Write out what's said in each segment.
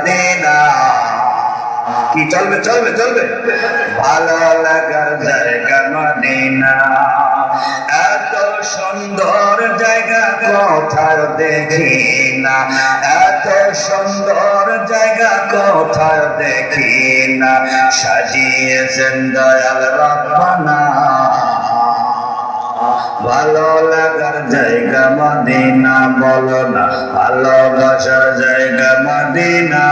যাবে না কি চলবে চলবে চলবে? ভালো লাগার জায়গা মানে না এত সুন্দর জায়গা কোথাও দেখি না এত সুন্দর জায়গা কোথাও দেখি না সাজিয়েছেন দয়াল রব্বানা। ভালো লাগার জায়গা মদিনা, বলো না। ভালোবাসার জায়গা মদিনা।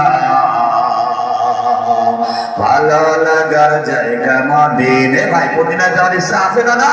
ভালো লাগার জায়গা মদিনে। ভাই মদিনা যাওয়ার ইচ্ছা আছে না?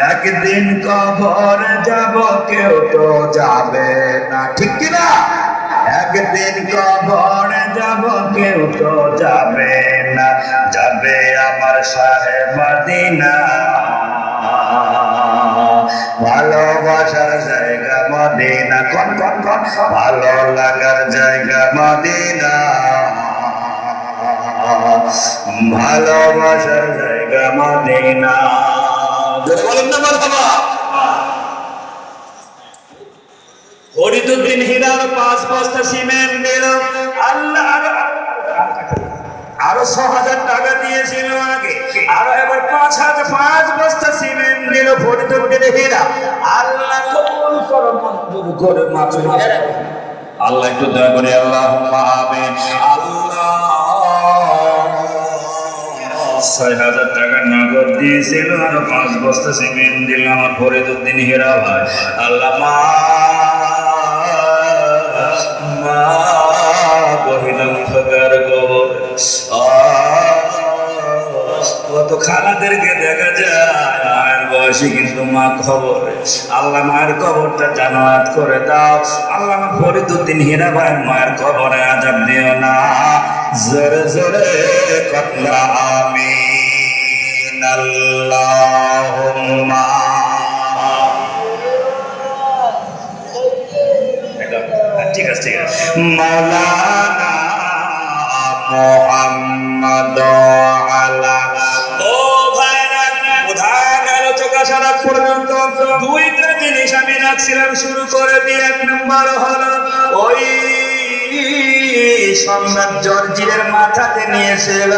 একদিন কবর যাব, কেউ তো যাবে না। ঠিক কিনা? একদিন কবর যাব, কেউ তো যাবে না। যাবে আমার সাহেব মদিনা। ভালোবাসার জায়গা মদিনা। কন কন কন? ভালো লাগার জায়গা মদিনা। ভালোবাসার জায়গা মদিনা। বলেন না মারহাবা ফরিদুদ্দিন হীরার পাঁচ বস্তা সিমেন্ট আল্লাহ আরও ছ হাজার টাকা দিয়েছিল আগে। আরও এবার পাঁচ হাজার পাঁচ বস্তা সিমেন্ট দিল ফরিদুদ্দিন হীরা আল্লাহ কবুল করো মঞ্জুর করে করে আল্লাহ একটু দয়া করে আল্লাহ আমিন। আল্লাহ। ছয় হাজার টাকা নগদ দিয়েছিল আর পাঁচ বস্তা সিমেন্ট দিল আমার ফরিদুদ্দিন হীরা ভাই। আল্লাহ মা কত খালাদেরকে দেখা যায়, মায়ের বয়সে কিন্তু মা খবর। আল্লাহ মায়ের খবরটা জানাত করে দাও। আল্লাহ ফরিদুদ্দিন হীরা ভাই, মায়ের খবরে আজাব দিও না। জোরে জোরে কতলা আমিন আল্লাহুম্মা ঠিক আছে ঠিক আছে মাওলানা দুইটা জিনিস আমি রাখছিলাম, শুরু করে দিয়ে এক নম্বর হলো ওই সম্রাট জর্জিরের মাথাতে নিয়েছিল